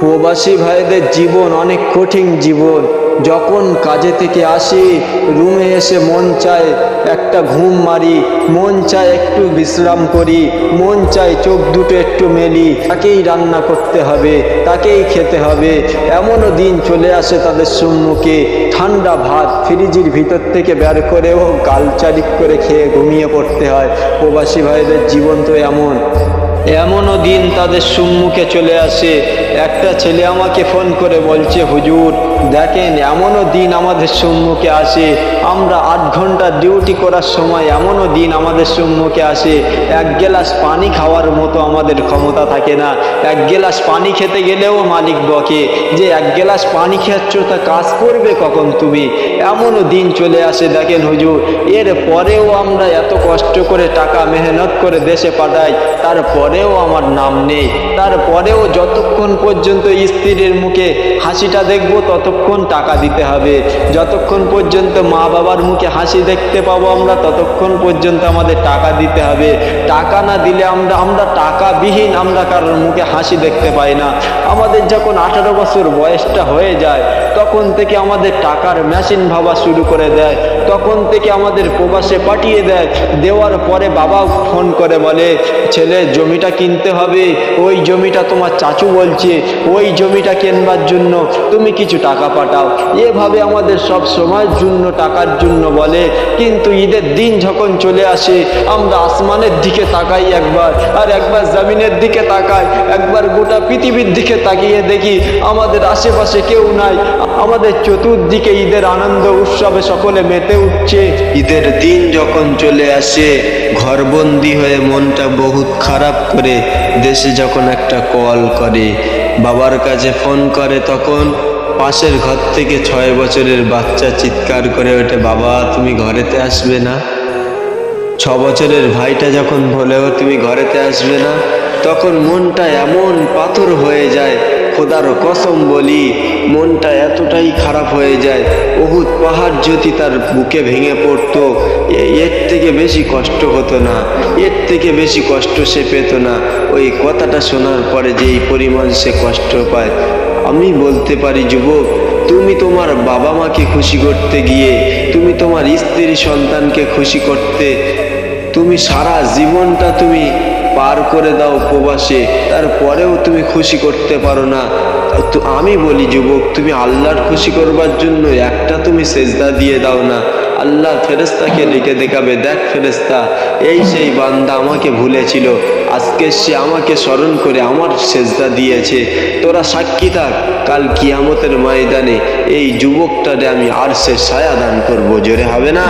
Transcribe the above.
প্রবাসী ভাইদের জীবন অনেক কঠিন জীবন। যখন কাজে থেকে আসি, রুমে এসে মন চায় একটা ঘুম মারি, মন চায় একটু বিশ্রাম করি, মন চায় চোখ দুটো একটু মেলি, তাকেই রান্না করতে হবে, তাকেই খেতে হবে। এমনও দিন চলে আসে তাদের সম্মুখে, ঠান্ডা ভাত ফ্রিজের ভিতর থেকে বের করেও গালচারিক করে খেয়ে ঘুমিয়ে পড়তে হয়। প্রবাসী ভাইদের জীবন তো এমন। এমনও দিন তাদের সম্মুখে চলে আসে একটা ছেলে আমাকে ফোন করে বলছে, হুজুর, দেখেন, এমনও দিন আমাদের সম্মুখে আসে। আমরা আট ঘণ্টা ডিউটি করার সময় এমনও দিন আমাদের সম্মুখে আসে। এক গ্লাস পানি খাওয়ার মতো আমাদের ক্ষমতা থাকে না। এক গ্লাস পানি খেতে গেলেও মালিক বকে যে, এক গ্লাস পানি খাচ্ছ, তা কাজ করবে কখন তুমি? এমনও দিন চলে আসে, দেখেন হুজুর। এর পরেও আমরা এত কষ্ট করে টাকা মেহনত করে দেশে পাঠাই তারপরেও আমার নাম নেই। তারপরেও যতক্ষণ পর্যন্ত স্ত্রীর মুখে হাসিটা দেখব, ততক্ষণ টাকা দিতে হবে। যতক্ষণ পর্যন্ত মা বাবার মুখে হাসি দেখতে পাবো আমরা, ততক্ষণ পর্যন্ত আমাদের টাকা দিতে হবে। টাকা না দিলে আমরা আমরা টাকাবিহীন আমরা কারোর মুখে হাসি দেখতে পাই না। আমাদের যখন আঠারো বছর বয়সটা হয়ে যায়, তখন থেকে আমাদের টাকার মেশিন ভাবা শুরু করে দেয়। তখন থেকে আমাদের প্রবাসে পাঠিয়ে দেয়। দেওয়ার পরে বাবা ফোন করে বলে, ছেলে, জমিটা কিনতে হবে। ওই জমিটা তোমার চাচু বলছে। ওই জমিটা কেনবার জন্য? তুমি কিছু টাকা পাঠাও। এভাবে আমাদের সব সময়ের জন্য, টাকার জন্য বলে। কিন্তু ঈদের দিন যখন চলে আসে, আমরা আসমানের দিকে তাকাই একবার, আর একবার জমিনের দিকে তাকাই, একবার গোটা পৃথিবীর দিকে তাকিয়ে দেখি, আমাদের আশেপাশে কেউ নাই। আমাদের চতুর্দিকে ঈদের আনন্দ, উৎসবে সকলে মেতে উঠছে। ঈদের দিন যখন চলে আসে, ঘরবন্দি হয়ে মনটা বহুত খারাপ করে, দেশে যখন একটা কল করে বাবার কাছে ফোন করে তখন পাশের ঘর থেকে ছয় বছরের বাচ্চা চিৎকার করে ওঠে, বাবা, তুমি ঘরেতে আসবে না? ছ বছরের ভাইটা যখন বলেও তুমি ঘরেতে আসবে না? তখন মনটা এমন পাথর হয়ে যায় খোদার কসম বলি, মনটা এতটাই খারাপ হয়ে যায় বহুত পাহাড় যদি তার বুকে ভেঙে পড়তো এর থেকে বেশি কষ্ট হতো না, এর থেকে বেশি কষ্ট সে পেত না। ওই কথাটা শোনার পরে যেই পরিমাণ সে কষ্ট পায়, আমি বলতে পারি, যুবক, তুমি তোমার বাবা মাকে খুশি করতে গিয়ে, তুমি তোমার স্ত্রী সন্তানকে খুশি করতে, তুমি সারা জীবনটা তুমি পার করে দাও উপবাসে তারপরেও তুমি খুশি করতে পারো না। তো আমি বলি, যুবক, তুমি আল্লাহর খুশি করবার জন্য একটা তুমি সেজদা দিয়ে দাও না। আল্লাহ ফেরেস্তাকে লিখে দেখাবে, দেখ ফেরেস্তা এই সেই বান্দা আমাকে ভুলেছিল। আজকে সে আমাকে স্মরণ করে আমার সেজদা দিয়েছে। তোরা সাক্ষী থাক, কাল কিয়ামতের ময়দানে এই যুবকটারে আমি আর সে ছায়া দান করব। জোরে হবে না?